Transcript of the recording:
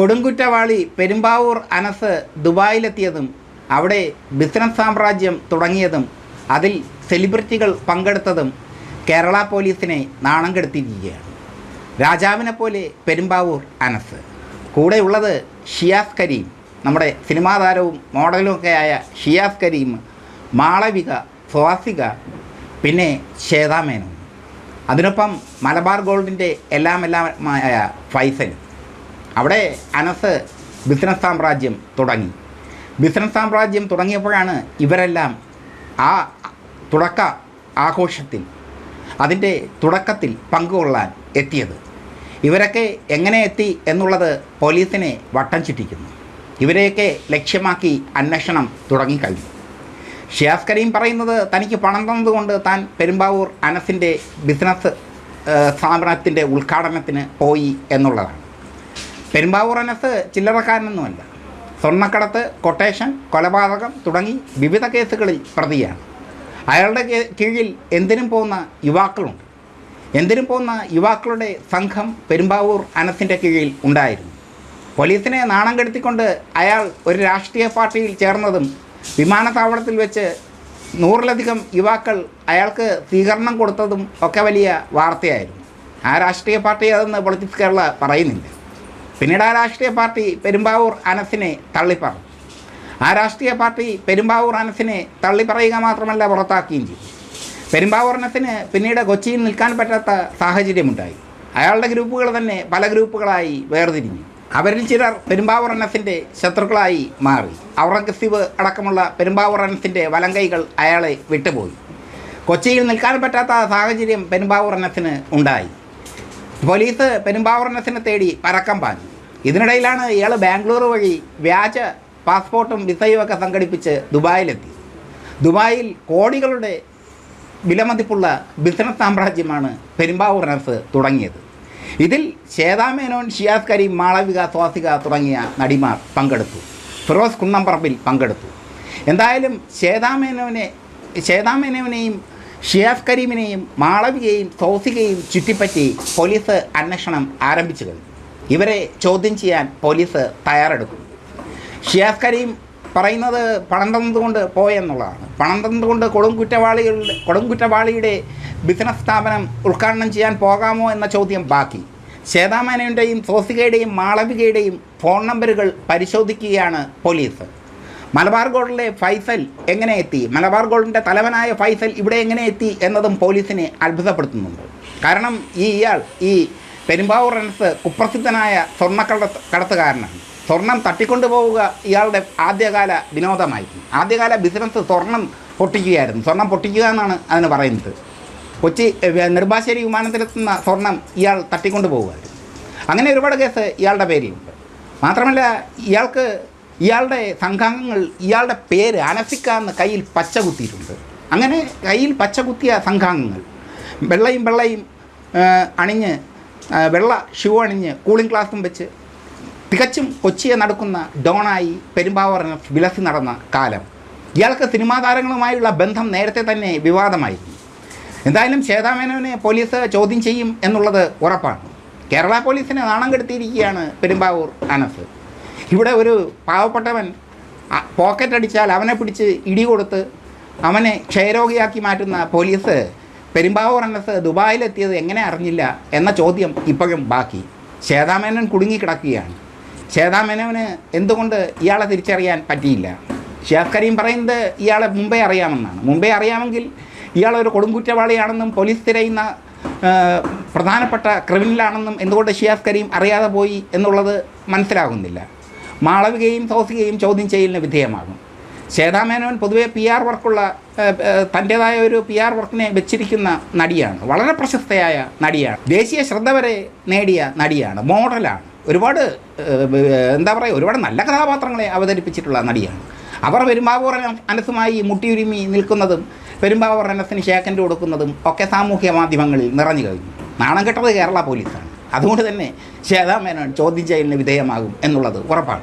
കൊടുങ്കുറ്റവാളി പെരുമ്പാവൂർ അനസ് ദുബായിലെത്തിയതും അവിടെ ബിസിനസ് സാമ്രാജ്യം തുടങ്ങിയതും അതിൽ സെലിബ്രിറ്റികൾ പങ്കെടുത്തതും കേരള പോലീസിനെ നാണം കെടുത്തിരിക്കുകയാണ് രാജാവിനെ പോലെ പെരുമ്പാവൂർ അനസ്. കൂടെയുള്ളത് ഷിയാസ് കരീം. നമ്മുടെ സിനിമാ താരവും മോഡലും ആയ ഷിയാസ് കരീം മാളവിക സ്വാസിക പിന്നെ ശ്വേതാമേനോൻ. അതിനൊപ്പം മലബാർ ഗോൾഡിന്റെ എല്ലാം എല്ലാമായ ഫൈസൽ അവിടെ അനസ് ബിസിനസ് സാമ്രാജ്യം തുടങ്ങി. ബിസിനസ് സാമ്രാജ്യം തുടങ്ങിയപ്പോഴാണ് ഇവരെല്ലാം ആ തുടക്ക ആഘോഷത്തിൽ അതിന്റെ തുടക്കത്തിൽ പങ്കുകൊള്ളാൻ എത്തിയത്. ഇവരൊക്കെ എങ്ങനെ എത്തി എന്നുള്ളത് പോലീസിനെ വട്ടം ചുറ്റിക്കുന്നു. ഇവരെയൊക്കെ ലക്ഷ്യമാക്കി അന്വേഷണം തുടങ്ങിക്കഴിഞ്ഞു. ഷിയാസ് കരീം പറയുന്നത് തനിക്ക് പണം തന്നതുകൊണ്ട് താൻ പെരുമ്പാവൂർ അനസിന്റെ ബിസിനസ് സ്ഥാപനത്തിന്റെ ഉദ്ഘാടനത്തിന് പോയി എന്നുള്ളതാണ്. പെരുമ്പാവൂർ അനസ് ചില്ലറക്കാരനൊന്നുമല്ല. സ്വർണക്കടത്ത് കൊട്ടേഷൻ കൊലപാതകം തുടങ്ങി വിവിധ കേസുകളിൽ പ്രതിയാണ്. അയാളുടെ കീഴിൽ എന്തിനും പോകുന്ന യുവാക്കളുണ്ട്. എന്തിനും പോകുന്ന യുവാക്കളുടെ സംഘം പെരുമ്പാവൂർ അനസിന്റെ കീഴിൽ ഉണ്ടായിരുന്നു. പോലീസിനെ നാണം കെടുത്തിക്കൊണ്ട് അയാൾ ഒരു രാഷ്ട്രീയ പാർട്ടിയിൽ ചേർന്നതും വിമാനത്താവളത്തിൽ വെച്ച് നൂറിലധികം യുവാക്കൾ അയാൾക്ക് സ്വീകരണം കൊടുത്തതും ഒക്കെ വലിയ വാർത്തയായിരുന്നു. ആ രാഷ്ട്രീയ പാർട്ടി അതെന്ന് പൊളിറ്റിക്സ് കേരള പറയുന്നില്ല. പിന്നീട് ആ രാഷ്ട്രീയ പാർട്ടി പെരുമ്പാവൂർ അനസിനെ തള്ളിപ്പറഞ്ഞു ആ രാഷ്ട്രീയ പാർട്ടി പെരുമ്പാവൂർ അനസിനെ തള്ളിപ്പറയുക മാത്രമല്ല പുറത്താക്കുകയും ചെയ്തു. പെരുമ്പാവൂർ അനസിന് പിന്നീട് കൊച്ചിയിൽ നിൽക്കാൻ പറ്റാത്ത സാഹചര്യമുണ്ടായി. അയാളുടെ ഗ്രൂപ്പുകൾ തന്നെ പല ഗ്രൂപ്പുകളായി വേർതിരിഞ്ഞു. അവരിൽ ചിലർ പെരുമ്പാവൂർ അനസിന്റെ ശത്രുക്കളായി മാറി. ഔറംഗസീബ് അടക്കമുള്ള പെരുമ്പാവൂർ അനസിന്റെ വലങ്കൈകൾ അയാളെ വിട്ടുപോയി. കൊച്ചിയിൽ നിൽക്കാൻ പറ്റാത്ത സാഹചര്യം പെരുമ്പാവൂർ അനസിന് ഉണ്ടായി. പോലീസ് പെരുമ്പാവൂർണസിനെ തേടി പരക്കം പാഞ്ഞു. ഇതിനിടയിലാണ് ഇയാൾ ബാംഗ്ലൂർ വഴി വ്യാജ പാസ്പോർട്ടും വിസയും ഒക്കെ സംഘടിപ്പിച്ച് ദുബായിലെത്തി. ദുബായിൽ കോടികളുടെ വിലമതിപ്പുള്ള ബിസിനസ് സാമ്രാജ്യമാണ് പെരുമ്പാവൂർ നർസ് തുടങ്ങിയത്. ഇതിൽ ശ്വേതാമേനോൻ ഷിയാസ് കരീം മാളവിക സ്വാസിക തുടങ്ങിയ നടിമാർ പങ്കെടുത്തു. ഫിറോസ് കുന്നംപറമ്പിൽ പങ്കെടുത്തു. എന്തായാലും ശ്വേതാമേനോനെ ശ്വേതാമേനോനെയും ഷിയാസ് കരീമിനെയും മാളവികയെയും സോസികയും ചുറ്റിപ്പറ്റി പോലീസ് അന്വേഷണം ആരംഭിച്ചു കഴിഞ്ഞു. ഇവരെ ചോദ്യം ചെയ്യാൻ പോലീസ് തയ്യാറെടുക്കും ഷിയാഫ് കരീം പറയുന്നത് പണം തന്നതുകൊണ്ട് പോയെന്നുള്ളതാണ്. പണം തന്നതുകൊണ്ട് കൊടും കുറ്റവാളികളുടെ കൊടും കുറ്റവാളിയുടെ ബിസിനസ് സ്ഥാപനം ഉദ്ഘാടനം ചെയ്യാൻ പോകാമോ എന്ന ചോദ്യം ബാക്കി. ശ്വേതാമേനയുടെയും സോസികയുടെയും മാളവികയുടെയും ഫോൺ നമ്പറുകൾ പരിശോധിക്കുകയാണ് പോലീസ്. മലബാർ ഗോൾഡിലെ ഫൈസൽ എങ്ങനെ എത്തി? മലബാർ ഗോൾഡിന്റെ തലവനായ ഫൈസൽ ഇവിടെ എങ്ങനെ എത്തി എന്നതും പോലീസിനെ അത്ഭുതപ്പെടുത്തുന്നുണ്ട്. കാരണം ഈ ഇയാൾ ഈ പെരുമ്പാവൂർ റൺസ് കുപ്രസിദ്ധനായ സ്വർണക്കട കടത്തുകാരനാണ്. സ്വർണം തട്ടിക്കൊണ്ടുപോവുക ഇയാളുടെ ആദ്യകാല വിനോദമായിരുന്നു. ആദ്യകാല ബിസിനസ് സ്വർണം പൊട്ടിക്കുകയായിരുന്നു. സ്വർണം പൊട്ടിക്കുക എന്നാണ് അതിന് പറയുന്നത്. കൊച്ചി നെടുമ്പാശ്ശേരി വിമാനത്തിലെത്തുന്ന സ്വർണം ഇയാൾ തട്ടിക്കൊണ്ടു പോകുമായിരുന്നു അങ്ങനെ ഒരുപാട് കേസ് ഇയാളുടെ പേരിലുണ്ട്. മാത്രമല്ല ഇയാൾക്ക് ഇയാളുടെ സംഘാംഗങ്ങൾ ഇയാളുടെ പേര് അനസിക്ക എന്ന് കയ്യിൽ പച്ച കുത്തിയിട്ടുണ്ട്. അങ്ങനെ കയ്യിൽ പച്ച കുത്തിയ സംഘാംഗങ്ങൾ വെള്ളയും വെള്ളയും അണിഞ്ഞ് വെള്ള ഷൂ അണിഞ്ഞ് കൂളിംഗ് ക്ലാസും വെച്ച് തികച്ചും കൊച്ചിയെ നടക്കുന്ന ഡോണായി പെരുമ്പാവൂറിന് വിലസി നടന്ന കാലം. ഇയാൾക്ക് സിനിമാ താരങ്ങളുമായുള്ള ബന്ധം നേരത്തെ തന്നെ വിവാദമായിരുന്നു. എന്തായാലും ശ്വേതാമേനോനെ പോലീസ് ചോദ്യം ചെയ്യും എന്നുള്ളത് ഉറപ്പാണ്. കേരള പോലീസിനെ നാണം കെടുത്തിയിരിക്കുകയാണ് പെരുമ്പാവൂർ അനസ്. ഇവിടെ ഒരു പാവപ്പെട്ടവൻ പോക്കറ്റ് അടിച്ചാൽ അവനെ പിടിച്ച് ഇടി കൊടുത്ത് അവനെ ക്ഷയരോഗിയാക്കി മാറ്റുന്ന പോലീസ് പെരുമ്പാവൂർ അനസ് ദുബായിലെത്തിയത് എങ്ങനെ അറിഞ്ഞില്ല എന്ന ചോദ്യം ഇപ്പോഴും ബാക്കി. ശ്വേതാമേനോൻ കുടുങ്ങിക്കിടക്കുകയാണ്. ശ്വേതാമേനോന് എന്തുകൊണ്ട് ഇയാളെ തിരിച്ചറിയാൻ പറ്റിയില്ല? ഷിയാസ് കരീം പറയുന്നത് ഇയാളെ മുംബൈ അറിയാമെന്നാണ്. മുംബൈ അറിയാമെങ്കിൽ ഇയാളൊരു കൊടുങ്കുറ്റവാളിയാണെന്നും പോലീസ് തിരയുന്ന പ്രധാനപ്പെട്ട ക്രിമിനലാണെന്നും എന്തുകൊണ്ട് ഷിയാസ് കരീം അറിയാതെ പോയി എന്നുള്ളത് മനസ്സിലാകുന്നില്ല. മാളവികയും തോസികയും ചോദ്യം ചെയ്യലിന് വിധേയമാകും. ശ്വേതാമേനോൻ പൊതുവെ പി ആർ വർക്കുള്ള തന്റേതായ ഒരു പി ആർ വർക്കിനെ വെച്ചിരിക്കുന്ന നടിയാണ്. വളരെ പ്രശസ്തയായ നടിയാണ്. ദേശീയ ശ്രദ്ധ വരെ നേടിയ നടിയാണ്. മോഡലാണ്. ഒരുപാട് എന്താ പറയുക ഒരുപാട് നല്ല കഥാപാത്രങ്ങളെ അവതരിപ്പിച്ചിട്ടുള്ള നടിയാണ്. അവർ പെരുമ്പാവൂർ അന- അനസുമായി മുട്ടിയുരുമി നിൽക്കുന്നതും പെരുമ്പാവൂർ അനസിന് ഷേക്കൻഡ് കൊടുക്കുന്നതും ഒക്കെ സാമൂഹ്യ മാധ്യമങ്ങളിൽ നിറഞ്ഞു കഴിഞ്ഞു. നാണം കെട്ടത് കേരള പോലീസാണ്. അതുകൊണ്ട് തന്നെ ശ്വേതാ മേനോൻ ചോദ്യം ചെയ്യലിന് വിധേയമാകും എന്നുള്ളത് ഉറപ്പാണ്.